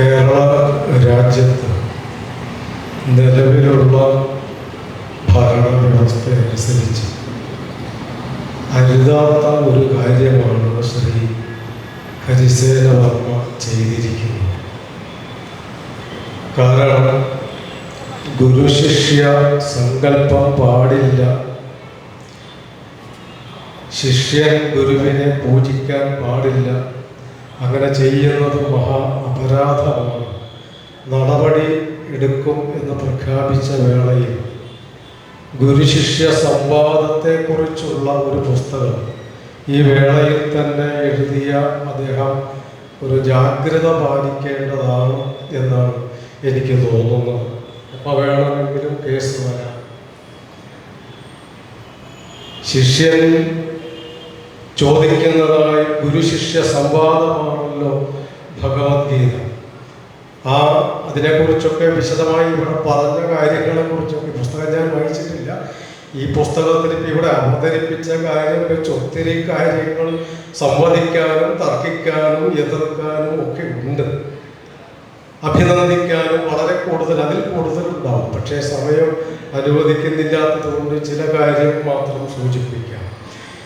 കേരള രാജ്യത്ത് നിലവിലുള്ള ഭരണവ്യവസ്ഥ അനുസരിച്ച് അരുതാത്ത ഒരു കാര്യമാണ് ശ്രീ ഹരിസേന വർമ്മ ചെയ്തിരിക്കുന്നത്. കാരണം ഗുരുശിഷ്യ സങ്കല്പം പാടില്ല. ശിഷ്യൻ ഗുരുവിനെ പൂജിക്കാൻ പാടില്ല. അങ്ങനെ ചെയ്യുന്നത് മഹാ അപരാധമാണ്. നടപടി എടുക്കും എന്ന് പ്രഖ്യാപിച്ച വേളയിൽ ഗുരുശിഷ്യ സംവാദത്തെക്കുറിച്ചുള്ള ഒരു പുസ്തകം ഈ വേളയിൽ തന്നെ എഴുതിയ അദ്ദേഹം ഒരു ജാഗ്രത പാലിക്കേണ്ടതാണ് എന്നാണ് എനിക്ക് തോന്നുന്നത്. അപ്പോൾ വേണമെങ്കിലും കേസ് വരാം. ശിഷ്യൻ ചോദിക്കുന്നതായി ഗുരുശിഷ്യ സംവാദമാണല്ലോ ഭഗവത്ഗീത. ആ അതിനെക്കുറിച്ചൊക്കെ വിശദമായി ഇവിടെ പറഞ്ഞ കാര്യങ്ങളെക്കുറിച്ചൊക്കെ പുസ്തകം ഞാൻ വായിച്ചിട്ടില്ല. ഈ പുസ്തകത്തിൽ ഇവിടെ അവതരിപ്പിച്ച കാര്യം വെച്ച് ഒത്തിരി കാര്യങ്ങൾ സംവദിക്കാനും തർക്കിക്കാനും എതിർക്കാനും ഒക്കെ ഉണ്ട്. അഭിനന്ദിക്കാനും വളരെ കൂടുതൽ അതിൽ കൂടുതൽ ഉണ്ടാവും. പക്ഷേ സമയം അനുവദിക്കുന്നില്ലാത്തതുകൊണ്ട് ചില കാര്യം മാത്രം സൂചിപ്പിക്കാം.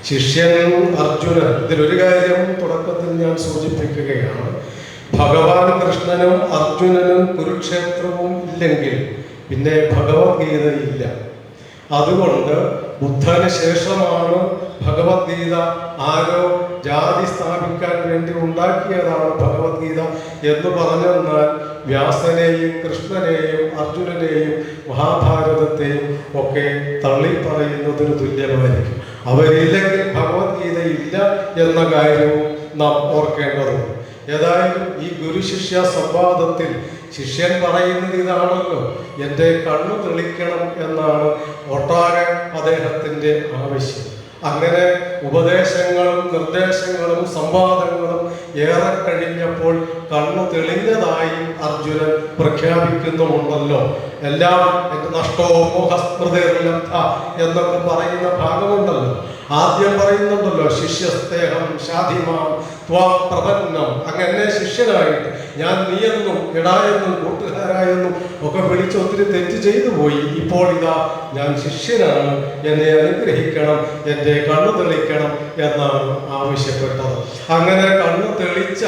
ശിഷ്യനും അർജുനൻ. ഇതിലൊരു കാര്യം തുടക്കത്തിൽ ഞാൻ സൂചിപ്പിക്കുകയാണ്. ഭഗവാൻ കൃഷ്ണനും അർജുനനും കുരുക്ഷേത്രവും ഇല്ലെങ്കിൽ പിന്നെ ഭഗവത്ഗീത ഇല്ല. അതുകൊണ്ട് ബുദ്ധന് ശേഷമാണ് ഭഗവത്ഗീത ആരോ ജാതി സ്ഥാപിക്കാൻ വേണ്ടി ഉണ്ടാക്കിയതാണ് ഭഗവത്ഗീത എന്ന് പറഞ്ഞെന്നാൽ വ്യാസനെയും കൃഷ്ണനെയും അർജുനനെയും മഹാഭാരതത്തെയും ഒക്കെ തള്ളി പറയുന്നതിന് തുല്യമായിരിക്കും. അവരില്ലെങ്കിൽ ഭഗവത്ഗീത ഇല്ല എന്ന കാര്യവും നാം ഓർക്കേണ്ടതുണ്ട്. ഏതായാലും ഈ ഗുരുശിഷ്യ സംവാദത്തിൽ ശിഷ്യൻ പറയുന്നത് ഇതാണല്ലോ. എന്റെ കണ്ണു തെളിക്കണം എന്നാണ് ഒട്ടാകെ അദ്ദേഹത്തിന്റെ ആവശ്യം. അങ്ങനെ ഉപദേശങ്ങളും നിർദ്ദേശങ്ങളും സംവാദങ്ങളും ഏറെ കഴിഞ്ഞപ്പോൾ കണ്ണു തെളിഞ്ഞതായി അർജുനൻ പ്രഖ്യാപിക്കുന്നുമുണ്ടല്ലോ. എല്ലാം എന്റെ നഷ്ടവും മോഹസ്മൃതിർലബ്ധ എന്നൊക്കെ പറയുന്ന ഭാഗമുണ്ടല്ലോ. ആദ്യം പറയുന്നുണ്ടല്ലോ ശിഷ്യസ്തേഹം ഷാധിമാം ത്വാം പ്രപന്നം. അങ്ങനെ ശിഷ്യനായിട്ട് ഞാൻ നീയെന്നും ഇടായെന്നും കൂട്ടുകാരായെന്നും ഒക്കെ വിളിച്ച് ഒത്തിരി തെറ്റ് ചെയ്തു പോയി. ഇപ്പോൾ ഇതാ ഞാൻ ശിഷ്യനാണ്. എന്നെ അനുഗ്രഹിക്കണം എന്റെ കണ്ണു തെളിക്കണം എന്നാണ് ആവശ്യപ്പെട്ടത്. അങ്ങനെ കണ്ണു തെളിച്ച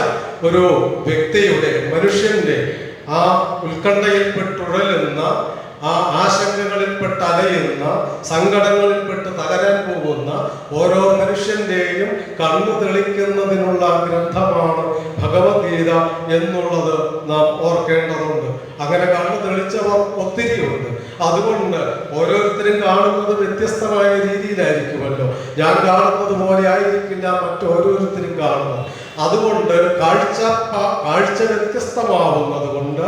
ഒരു വ്യക്തിയുടെ മനുഷ്യന്റെ ആ ഉത്കണ്ഠയിൽപ്പെട്ടുഴലുന്ന ആ ആശങ്കകളിൽപ്പെട്ട് അലയുന്ന സങ്കടങ്ങളിൽപ്പെട്ട് പോകുന്ന ഓരോ മനുഷ്യന്റെയും കണ്ണു തെളിക്കുന്നതിനുള്ള ഗ്രന്ഥമാണ് ഭഗവത്ഗീത എന്നുള്ളത് നാം ഓർക്കേണ്ടതുണ്ട്. അങ്ങനെ കണ്ണു തെളിച്ചവർ ഒത്തിരിയുണ്ട്. അതുകൊണ്ട് ഓരോരുത്തരും കാണുന്നത് വ്യത്യസ്തമായ രീതിയിലായിരിക്കുമല്ലോ. ഞാൻ കാണുന്നത് പോലെ ആയിരിക്കില്ല മറ്റോരോരുത്തരും കാണുന്നത്. അതുകൊണ്ട് കാഴ്ച കാഴ്ച വ്യത്യസ്തമാവുന്നത് കൊണ്ട്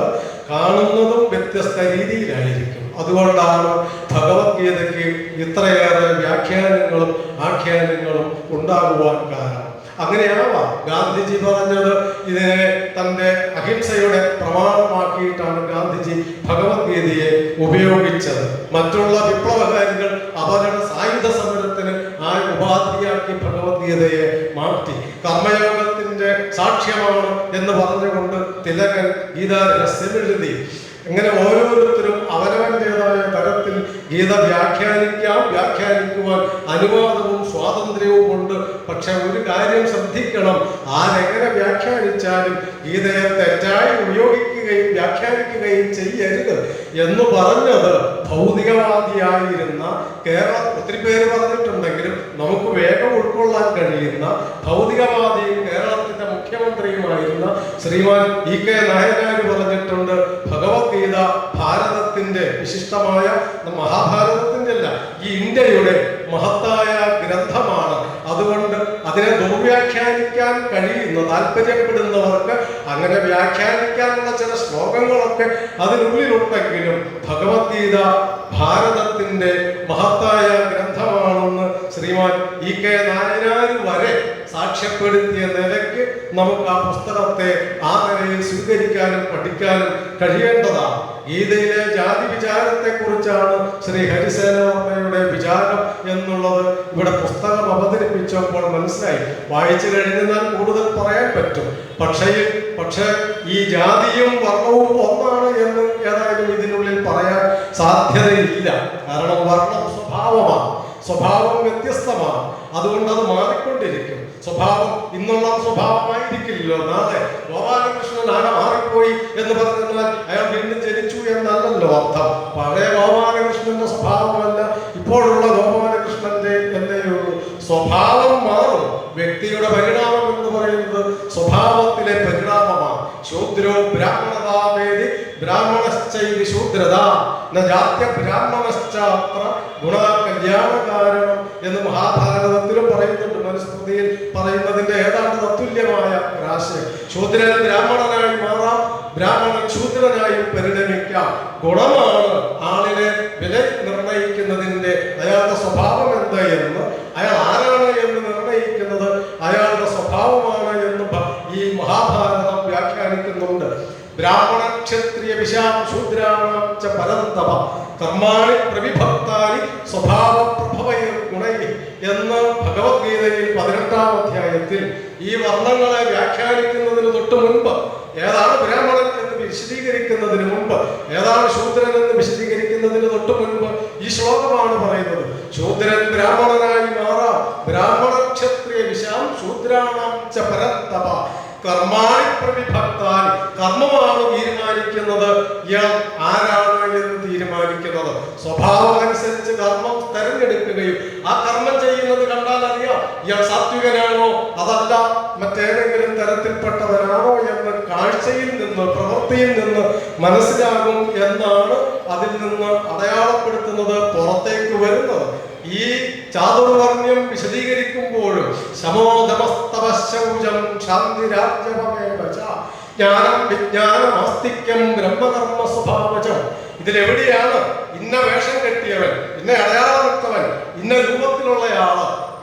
കാണുന്നതും വ്യത്യസ്ത രീതിയിലായിരിക്കും. അതുകൊണ്ടാണ് ഭഗവത്ഗീതയ്ക്ക് ഇത്രയേറെ വ്യാഖ്യാനങ്ങളും ആഖ്യാനങ്ങളും ഉണ്ടാകുവാൻ കാരണം. അങ്ങനെയാവാം. ഗാന്ധിജി പറഞ്ഞത് ഇതിനെ തന്റെ അഹിംസയുടെ പ്രമാണമാക്കിയിട്ടാണ് ഗാന്ധിജി ഭഗവത്ഗീതയെ ഉപയോഗിച്ചത്. മറ്റുള്ള വിപ്ലവകാരികൾ അവരുടെ സായുധ സമരത്തിന് ആ ഉപാധിയാക്കി ഭഗവത്ഗീതയെ മാറ്റി. കർമ്മയോഗത്തിന്റെ സാക്ഷ്യമാണ് എന്ന് പറഞ്ഞുകൊണ്ട് തിലകൻ ഗീതാരഹസ്യം എഴുതി. ഇങ്ങനെ ഓരോരുത്തരും അവരവന്റെതായ തരത്തിൽ ഗീത വ്യാഖ്യാനിക്കാം വ്യാഖ്യാനിക്കുവാൻ അനുവാദവും സ്വാതന്ത്ര്യവും ഉണ്ട്. പക്ഷെ ഒരു കാര്യം ശ്രദ്ധിക്കണം. ആരെങ്ങനെ വ്യാഖ്യാനിച്ചാലും ഗീതയെ തെറ്റായി ഉപയോഗിക്കുകയും വ്യാഖ്യാനിക്കുകയും ചെയ്യരുത് എന്ന് പറഞ്ഞത് ഭൗതികവാദിയായിരുന്ന കേരള ഒത്തിരി പേര് പറഞ്ഞിട്ടുണ്ടെങ്കിലും നമുക്ക് വേഗം ഉൾക്കൊള്ളാൻ കഴിയുന്ന ഭൗതികവാദിയും കേരളത്തിന്റെ മുഖ്യമന്ത്രിയുമായിരുന്ന ശ്രീമാൻ ഇ കെ നായനാര് പറഞ്ഞിട്ടുണ്ട് ഭഗവത്ഗീത ഭാരതത്തിന്റെ വിശിഷ്ടമായ മഹാഭാരതത്തിന്റെ അല്ല ഈ ഇന്ത്യയുടെ മഹത്തായ ഗ്രന്ഥമാണ്. അതുകൊണ്ട് അതിനെ ദുർവ്യാഖ്യാനിക്കാൻ കഴിയുന്ന താല്പര്യപ്പെടുന്നവർക്ക് അങ്ങനെ വ്യാഖ്യാനിക്കാനുള്ള ചില ശ്ലോകങ്ങളൊക്കെ അതിനുള്ളിലുണ്ടെങ്കിലും ഭഗവത്ഗീത ഭാരതത്തിന്റെ മഹത്തായ ഗ്രന്ഥമാണെന്ന് ശ്രീമാൻ ഇ കെ നായനാർ വരെ സാക്ഷ്യപ്പെടുത്തിയ നിലയ്ക്ക് നമുക്ക് ആ പുസ്തകത്തെ ആ നിലയിൽ സ്വീകരിക്കാനും പഠിക്കാനും കഴിയേണ്ടതാണ്. ഗീതയിലെ ജാതി വിചാരത്തെ കുറിച്ചാണ് ശ്രീ ഹരിസേനവർമ്മയുടെ വിചാരം എന്നുള്ളത് ഇവിടെ പുസ്തകം അവതരിപ്പിച്ചപ്പോൾ മനസ്സിലായി. വായിച്ചു കഴിഞ്ഞാൽ കൂടുതൽ പറയാൻ പറ്റും. പക്ഷേ പക്ഷേ ഈ ജാതിയും വർണവും ഒന്നാണ് എന്ന് ഏതായാലും ഇതിനുള്ളിൽ പറയാൻ സാധ്യതയില്ല. കാരണം വർണം സ്വഭാവമാണ്. സ്വഭാവം വ്യത്യസ്തമാണ്. അതുകൊണ്ട് അത് മാറിക്കൊണ്ടിരിക്കും. സ്വഭാവം ഇന്നുള്ള സ്വഭാവമായിരിക്കില്ലല്ലോ നാളെ ഗോപാലകൃഷ്ണൻ ആകെ മാറിപ്പോയി എന്ന് പറഞ്ഞാൽ അയാൾ വീണ്ടും ജനിച്ചു എന്നല്ലല്ലോ അർത്ഥം. പഴയ ഗോപാലകൃഷ്ണന്റെ സ്വഭാവമല്ല. ഇപ്പോഴുള്ള ഗോപാലകൃഷ്ണന്റെ എന്നേ സ്വഭാവം മാറും. വ്യക്തിയുടെ പരിണാമം എന്ന് പറയുന്നത് സ്വഭാവത്തിലെ പരിണാമമാണ് ശൂദ്രോ ബ്രാഹ്മണതാവേദി ബ്രാഹ്മണശ്ചൈതി ശൂദ്രത. ജാത്യ ബ്രാഹ്മണശ്ചാത്ര ഗുണ കല്യാണ കാരണം എന്ന് മഹാഭാരതത്തിലും പറയുന്നുണ്ട്. മനുസ്മൃതിയിൽ പറയുന്നതിന്റെ ഏതാണ്ട് തത്തുല്യമായ ഒരാശയം ശൂദ്രൻ ബ്രാഹ്മണനായി മാറാം. ബ്രാഹ്മണൻ ശൂദ്രനായി പരിണമിക്കാം. ഗുണമാണ് ആളിനെ വില നിർണയിക്കുന്നതിന്റെ അയാളുടെ സ്വഭാവം വിശാം ശൂദ്രാണാം ച പരന്തപ. കർമാണി പ്രവിഭക്താനി സ്വഭാവ പ്രഭവൈർ ഗുണൈ എന്ന് ഭഗവത്ഗീതയിൽ പതിനെട്ടാം അധ്യായത്തിൽ ഈ വർണങ്ങളെ വ്യാഖ്യാനിക്കുന്നതിന് തൊട്ട് മുൻപ് ഏതാണ് ബ്രാഹ്മണൻ എന്ന് വിശദീകരിക്കുന്നതിന് മുൻപ് ഏതാണ് ശൂദ്രൻ എന്ന് വിശദീകരിക്കുന്നതിന് തൊട്ട് മുൻപ് ഈ ശ്ലോകമാണ് പറയുന്നത്. ശൂദ്രൻ ബ്രാഹ്മണനായി മാറാം. ബ്രാഹ്മണ ക്ഷത്രിയ വിശാം ശൂദ്രാണാം കർമാണി പ്രവിഭക്താനി കർമ്മമാണ് തീരുമാനിക്കുന്നത്? ഇയാൾ ആരാണ് എന്ന് തീരുമാനിക്കുന്നത്? സ്വഭാവം അനുസരിച്ച് കർമ്മം തെരഞ്ഞെടുക്കുകയും ആ കർമ്മം ചെയ്യുന്നത് കണ്ടാൽ അറിയാം ഇയാൾ സാത്വികനാണോ അതല്ല മറ്റേതെങ്കിലും തരത്തിൽപ്പെട്ടവനാണോ എന്ന് കാഴ്ചയിൽ നിന്ന് പ്രവൃത്തിയിൽ നിന്ന് മനസ്സിലാകും എന്നാണ് അതിൽ നിന്ന് അടയാളപ്പെടുത്തുന്നത് പുറത്തേക്ക് വരുന്നത്. ഈ ചാതുർവർണ്യം വിശദീകരിക്കുമ്പോഴും ശമോദമസ്തവശൗചം ശാന്തിരാജ്യമേവ ച ജ്ഞാനം വിജ്ഞാനം ആസ്തിക്യം ബ്രഹ്മകർമ്മ സ്വഭാവചം ഇതിലെവിടെയാണ് ഇന്ന വേഷം കെട്ടിയവൻ ഇന്ന അടയാളമിട്ടവൻ ഇന്ന രൂപത്തിലുള്ളയാൾ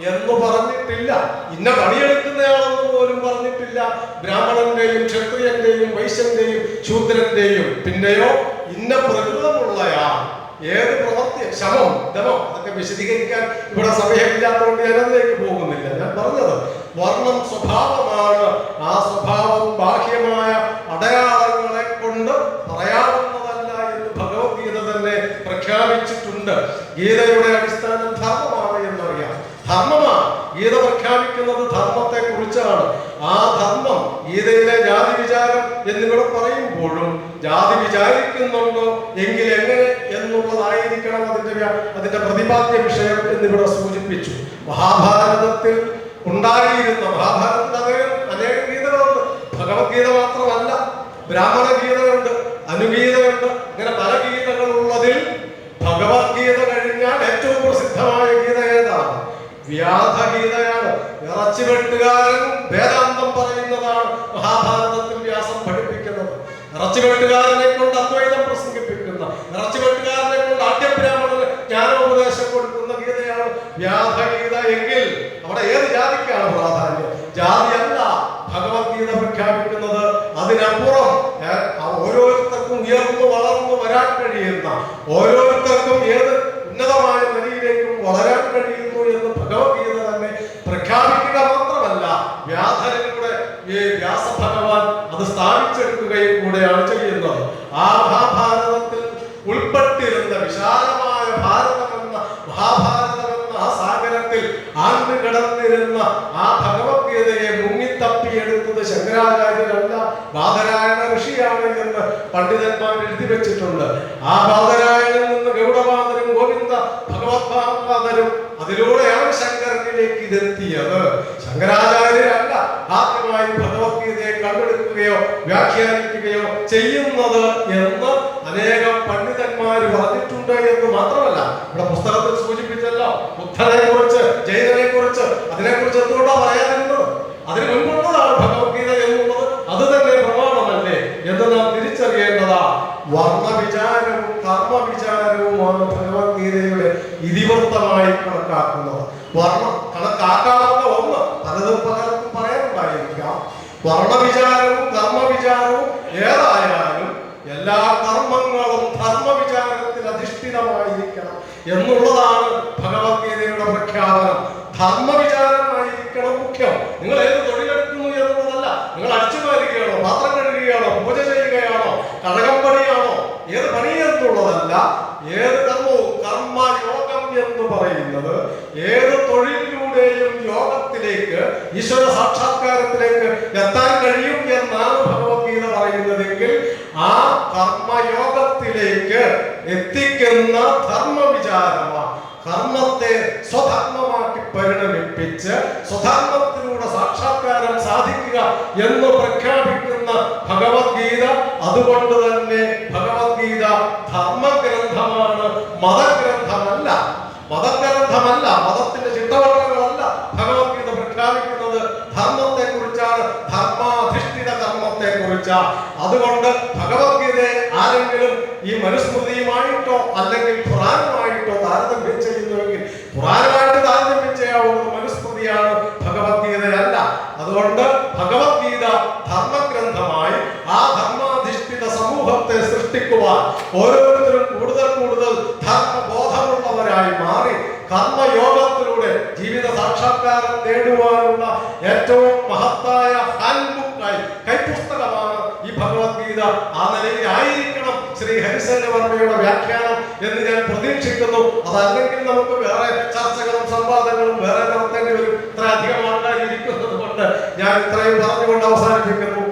എന്ന് പറഞ്ഞിട്ടില്ല. ഇന്ന പണിയെടുക്കുന്നയാളെന്ന് പോലും പറഞ്ഞിട്ടില്ല. ബ്രാഹ്മണന്റെയും ക്ഷത്രിയന്റെയും വൈശ്യന്റെയും ശൂദ്രന്റെയും പിന്നെയോ ഇന്ന പ്രകൃതമുള്ളയാൾ. ഏത് പ്രവർത്തി ശമം ദമം അതൊക്കെ വിശദീകരിക്കാൻ ഇവിടെ സമയമില്ലാത്തതുകൊണ്ട് ഞാൻ അതിലേക്ക് പോകുന്നില്ല. ഞാൻ പറഞ്ഞത് വർണം സ്വഭാവമാണ്. ആ സ്വഭാവം ബാഹ്യമായ അടയാളങ്ങളെ കൊണ്ട് പറയാവുന്നതല്ല എന്ന് ഭഗവത്ഗീത തന്നെ പ്രഖ്യാപിച്ചിട്ടുണ്ട്. ഗീതയുടെ അടിസ്ഥാനം ധർമ്മമാണ് എന്നറിയാം. ധർമ്മമാണ് ഗീത പ്രഖ്യാപിക്കുന്നത് ധർമ്മത്തെ കുറിച്ചാണ് ആ ധർമ്മം ഗീതയിലെ ജാതി വിചാരം എന്നിവിടെ പറയുമ്പോഴും ജാതി വിചാരിക്കുന്നുണ്ടോ? എങ്കിൽ എങ്ങനെ എന്നുള്ളതായിരിക്കണം അതിന്റെ അതിന്റെ പ്രതിപാദ്യ വിഷയം എന്നിവിടെ സൂചിപ്പിച്ചു. മഹാഭാരതത്തിൽ ஜாதி ബാധരായണ ഋഷിയാണ് എന്ന് പണ്ഡിതന്മാർ എഴുതി വെച്ചിട്ടുണ്ട്. ആ ബാധരായണിൽ നിന്ന് ഗൗഡപാദരും ഗോവിന്ദ ഭഗവത് ഭാഗവതരും അതിലൂടെയാണ് ശങ്കരനിലേക്ക് ഇതെത്തിയത്. ശങ്കരാചാര്യരല്ല ആദ്യമായി ഭഗവത്ഗീതയെ കണ്ടെടുക്കുകയോ വ്യാഖ്യാനിക്കുകയോ ചെയ്യുന്നത് എന്ന് അനേകം പണ്ഡിതന്മാർ പറഞ്ഞിട്ടുണ്ട് എന്ന് മാത്രമല്ല. ഇവിടെ പുസ്തകത്തിൽ സൂചിപ്പിച്ചല്ലോ ബുദ്ധനെ കുറിച്ച് ജൈനനെ കുറിച്ച് അതിനെ കുറിച്ച് എന്തുകൊണ്ടാണ് പറയാതിരുന്നത് ഇതിവൃത്തമായി കണക്കാക്കുന്നത് വർണം കണക്കാക്കാവുന്ന ഒന്ന് പലതും പലർക്കും പറയാനുണ്ടായിരിക്കാം. വർണവിചാരവും കർമ്മവിചാരവും ഏതായാലും എല്ലാ കർമ്മങ്ങളും എന്നുള്ളതാണ് ഭഗവത്ഗീതയുടെ പ്രഖ്യാപനം. ധർമ്മവിചാരമായിരിക്കണം മുഖ്യം. നിങ്ങൾ ഏത് തൊഴിലെടുക്കുന്നു എന്നുള്ളതല്ല. നിങ്ങൾ അടിച്ചു മാറുകയാണോ പാത്രം കഴുകുകയാണോ പൂജ ചെയ്യുകയാണോ കഴകം പണിയാണോ ഏത് പണി എന്നുള്ളതല്ല ഏത് കർമ്മയോഗം എന്ന് പറയുന്നത് ഏത് തൊഴിലിലൂടെയും യോഗത്തിലേക്ക് ഈശ്വര സാക്ഷാത്കാരത്തിലേക്ക് എത്താൻ കഴിയും എന്നാണ് ഭഗവത്ഗീത പറയുന്നതെങ്കിൽ ആ കർമ്മയോഗത്തിലേക്ക് എത്തിക്കുന്ന ധർമ്മവിചാരമാണ്. കർമ്മത്തെ സ്വധർമ്മമാക്കി പരിണമിപ്പിച്ച് സ്വധർമ്മത്തിലൂടെ സാക്ഷാത്കാരം സാധിക്കുക എന്ന് പ്രഖ്യാപിക്കുന്ന ഭഗവത്ഗീത അതുകൊണ്ട് തന്നെ ഈ മനുസ്മൃതിയുമായിട്ടോ അല്ലെങ്കിൽ ഖുറാനുമായിട്ടോ താരതമ്യം ചെയ്യുന്നുവെങ്കിൽ ഖുറാനുമായിട്ട് താരതമ്യം ചെയ്യാവുന്നത് മനുസ്മൃതിയാണ് ഭഗവത്ഗീതയല്ല. അതുകൊണ്ട് ഭഗവത്ഗീത ധർമ്മഗ്രന്ഥമായി ആ ധർമാധിഷ്ഠിത സമൂഹത്തെ സൃഷ്ടിക്കുവാൻ ഓരോരുത്തരും കൂടുതൽ കൂടുതൽ ധർമ്മബോധമുള്ളവരായി മാറി കർമ്മയോഗത്തിലൂടെ ജീവിത സാക്ഷാത്കാരം നേടുവാനുള്ള ഏറ്റവും മഹത്തായ ഹാൻഡ്ബുക്കായി കൈപുസ്തകമാണ് ഈ ഭഗവത്ഗീത ആ നിലയിൽ ആയിരിക്കണം ശ്രീ ഹരിശങ്കവർമ്മയുടെ വ്യാഖ്യാനം എന്ന് ഞാൻ പ്രതീക്ഷിക്കുന്നു. അതല്ലെങ്കിൽ നമുക്ക് വേറെ ചർച്ചകളും സംവാദങ്ങളും വേറെ നടത്തേണ്ടി വരും. ഇത്ര അധികം ആൾക്കാർ കൊണ്ട് ഞാൻ ഇത്രയും പറഞ്ഞുകൊണ്ട് അവസാനിപ്പിക്കുന്നു.